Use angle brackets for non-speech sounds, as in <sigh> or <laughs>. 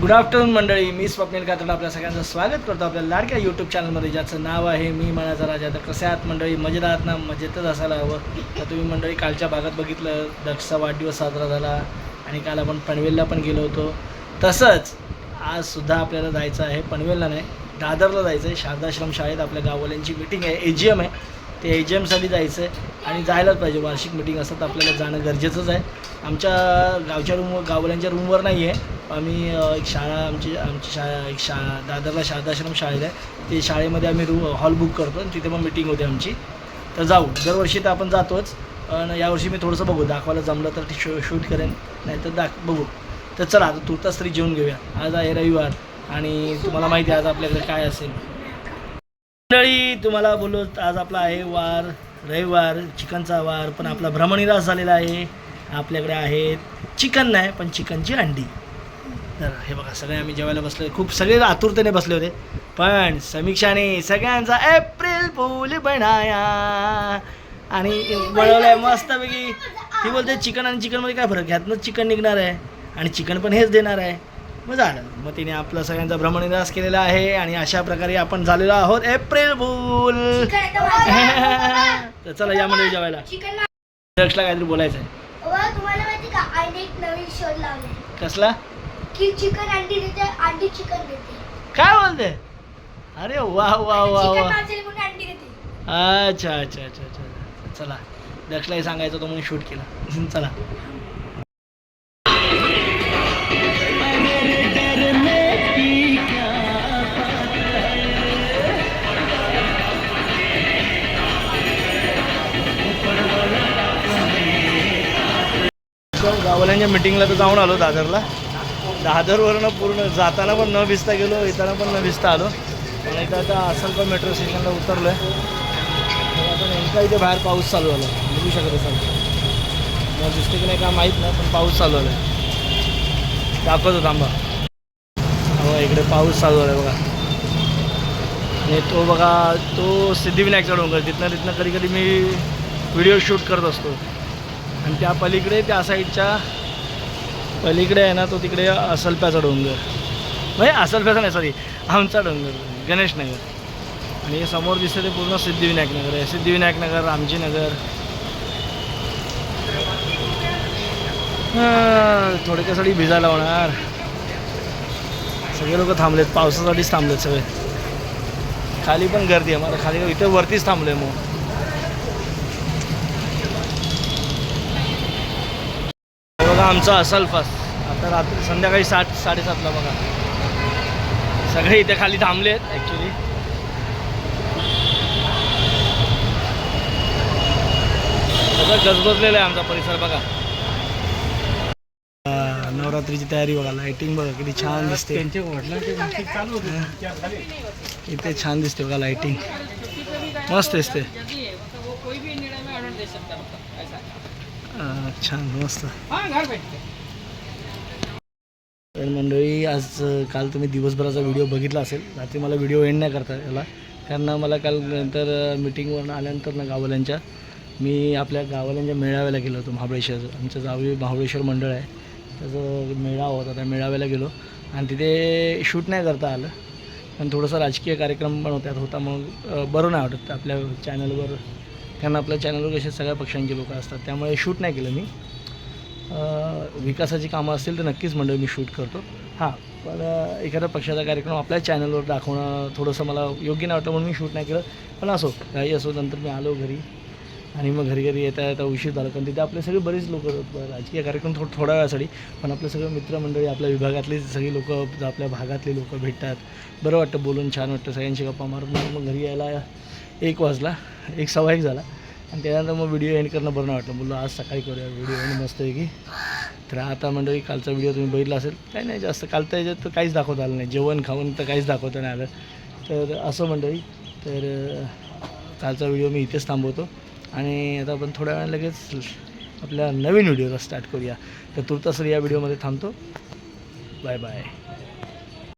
Good afternoon मंडळी. मी स्वप्नील कातड. आपल्या सगळ्यांचं स्वागत करतो आपल्या लाडक्या यूट्यूब चॅनलमध्ये ज्याचं नाव आहे मी मनाचा राजा. तर कसे आहात मंडळी? मजेत आहात ना? मजेतच असायला हवं. तर तुम्ही मंडळी कालच्या भागात बघितलं दक्षचा वाढदिवस साजरा झाला आणि काल आपण पनवेलला पण गेलो होतो. तसंच आजसुद्धा आपल्याला जायचं आहे पनवेलला नाही दादरला जायचं आहे शारदाश्रम शाळेत आपल्या गाववाल्यांची मिटिंग आहे. ए जी एम आहे. ते ए जी एमसाठी जायचं आहे आणि जायलाच पाहिजे. वार्षिक मिटिंग असतात तर आपल्याला जाणं गरजेचंच आहे. आमच्या गावच्या रूम गाववाल्यांच्या रूमवर नाही आहे आम्ही एक शाळा आमची आमची शाळा एक शा दादरला शारदाश्रम शाळेत आहे. ते शाळेमध्ये आम्ही रू हॉल बुक करतो आणि तिथे मग मिटिंग होते आमची. तर जाऊ दरवर्षी तर आपण जातोच. आणि यावर्षी मी थोडंसं बघू दाखवायला जमलं तर ते शो शूट करेन नाही तर दाख बघू. तर चला आता तुर्तास तरी जेवून घेऊया. आज आहे रविवार आणि तुम्हाला माहिती आहे आज आपल्याकडे काय असेल. मंडळी तुम्हाला बोललो आज आपला आहे वार रविवार चिकनचा वार पण आपला भ्रमणिरास झालेला आहे. आपल्याकडे आहेत चिकन नाही पण चिकनची अंडी. तर हे बघा सगळे आम्ही जेवायला बसलो खूप सगळे आतुरतेने बसले होते. पण समीक्षाने सगळ्यांचा एप्रिल फूल बनाया. आणि बनवलंय मस्तपैकी. ती बोलते चिकन आणि चिकनमध्ये काय फरक? ह्यातनंच चिकन निघणार आहे. आणि चिकन पण हेच देणार आहे. मग झालं. मग तिने आपला सगळ्यांचा भ्रमणनिरास केलेला आहे. आणि अशा प्रकारे आपण झालेलो आहोत एप्रिल फूल. तर चला या म्हणजे जेवायला दक्षला काहीतरी बोलायचं आहे कसला? की चिकन अंडी देते अंडी चिकन देते. काय बोलते? अरे वा वा वा चिकन वा. मांसेल म्हणून अंडी देते. अच्छा अच्छा अच्छा अच्छा. चला. दक्षलाही सांगायचं होतं म्हणून शूट केला. चला. गावल्यांच्या मिटिंगला तर जाऊन आलो दादरला. दादरवरनं पूर्ण जाताना पण न भिजता गेलो येताना पण न भिजता आलो. पण इथं आता असेल पण मेट्रो स्टेशनला उतरलो आहे आता नेमका इथे बाहेर पाऊस चालू झाला. बघू शकत असाल. मला दिसते की नाही का माहीत नाही पण पाऊस चालू झाला आहे दाखवतो थांबा. हो इकडे पाऊस चालू आला आहे बघा. आणि तो बघा तो सिद्धिविनायकचा डोंगर. तिथनं तिथनं कधी कधी मी व्हिडिओ शूट करत असतो. आणि त्या पलीकडे त्या साईडच्या पलीकडे आहे ना तो तिकडे असलप्याचा डोंगर. म्हणजे असलप्याचा नाही सॉरी आमचा डोंगर. गणेशनगर आणि हे समोर दिसतं ते पूर्ण सिद्धिविनायक नगर आहे. सिद्धिविनायक नगर रामजीनगर थोडक्यासाठी भिजायला होणार. सगळे लोक थांबलेत पावसासाठीच थांबलेत सगळे. खाली पण गर्दी आहे मला खाली इथं वरतीच थांबलो आहे मग हे बघा आमचा असल फस. आता रात्री संध्याकाळी सात साडेसातला बघा. सगळे इथे खाली थांबले आहेत ॲक्च्युली सगळं गजबजलेलं आहे आमचा परिसर बघा. नवरात्रीची तयारी बघा लाइटिंग बघा किती छान दिसते. इथे छान दिसते बघा लाइटिंग मस्त दिसते. छान मस्त. तर मंडळी आज काल तुम्ही दिवसभराचा व्हिडिओ बघितला असेल. रात्री मला व्हिडिओ एंड नाही करता याला. कारण मला काल नंतर मीटिंगवरून आल्यानंतर ना गाववाल्यांच्या मी आपल्या गाववाल्यांच्या मेळाव्याला गेलो होतो महाबळेश्वर. आमचं जावी महाबळेश्वर मंडळ आहे. त्याचं मेळावा होता त्या मेळाव्याला गेलो. आणि तिथे शूट नाही करता आलं. पण थोडंसं राजकीय कार्यक्रम पण होत्यात होता मग बरं नाही वाटत. आपल्या चॅनलवर कारण आपल्या चॅनलवर कसे सगळ्या पक्षांची लोकं असतात. त्यामुळे शूट नाही केलं मी. विकासाची कामं असतील तर नक्कीच मंडळ मी शूट करतो. हां पण एखाद्या पक्षाचा कार्यक्रम आपल्या चॅनलवर दाखवणं थोडंसं मला योग्य नाही वाटलं म्हणून मी शूट नाही केलं. पण असो काही असो नंतर मी आलो घरी आणि मग घरी घरी येता येता उशीर झाला. कारण तिथे आपले सगळे बरेच लोक राजकीय कार्यक्रम थोडं थोड्या वेळासाठी पण आपले सगळे मित्रमंडळी आपल्या विभागातली सगळी लोक आपल्या भागातली लोक भेटतात. बरं वाटतं बोलून छान वाटतं. सगळ्यांशी गप्पा मारून मग घरी यायला एक वाजला. <laughs> एक सव्वा एक झाला. आणि त्यानंतर मग व्हिडिओ एंड करणं बरं वाटलं. बोललो आज सकाळी करूया व्हिडिओ एंड मस्त आहे की. तर आता मंडळी कालचा व्हिडिओ तुम्ही बघितला असेल. काही नाही जास्त काल तर याच्यात तर काहीच दाखवता आलं नाही. जेवण खाऊन तर काहीच दाखवता नाही आलं. तर असं मंडळी तर कालचा व्हिडिओ मी इथेच थांबवतो. आणि आता आपण थोड्या वेळाने लगेच आपल्या नवीन व्हिडिओला स्टार्ट करूया. तर तुर्तासर या व्हिडिओमध्ये थांबतो. Bye bye